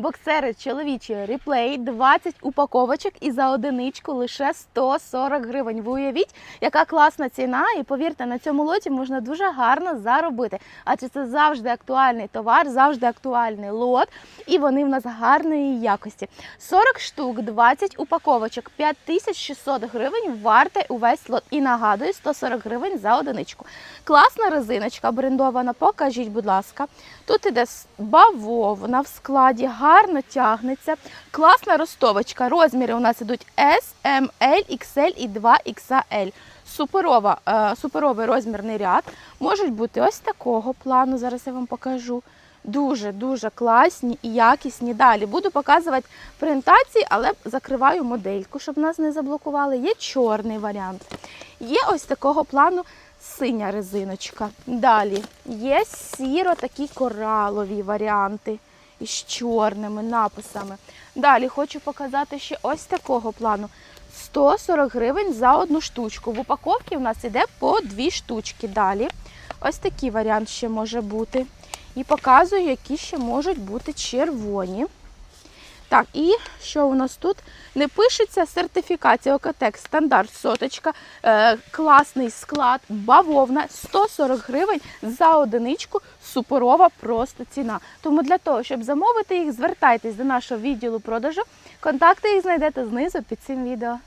Боксери чоловічі реплей, 20 упаковочок і за одиничку лише 140 гривень. Ви уявіть, яка класна ціна, і повірте, на цьому лоті можна дуже гарно заробити. Адже це завжди актуальний товар, завжди актуальний лот, і вони в нас гарної якості. 40 штук, 20 упаковочок, 5600 гривень варте увесь лот. І нагадую, 140 гривень за одиничку. Класна резиночка брендована, покажіть, будь ласка. Тут іде бавовна в складі, гарно тягнеться. Класна ростовочка. Розміри у нас ідуть S, M, L, XL і 2XL. Суперова, е, суперовий розмірний ряд. Можуть бути ось такого плану. Зараз я вам покажу. Дуже-дуже класні і якісні. Далі буду показувати презентації, але закриваю модельку, щоб нас не заблокували. Є чорний варіант. Є ось такого плану синя резиночка. Далі є сіро такі коралові варіанти із чорними написами. Далі хочу показати ще ось такого плану. 140 гривень за одну штучку. В упаковці у нас іде по дві штучки. Далі ось такий варіант ще може бути. І показую, які ще можуть бути червоні. Так, і що у нас тут? Не пишеться сертифікація Окатек, стандарт соточка, е, класний склад, бавовна, 140 гривень за одиничку, суперова просто ціна. Тому для того, щоб замовити їх, звертайтесь до нашого відділу продажу. Контакти їх знайдете знизу під цим відео.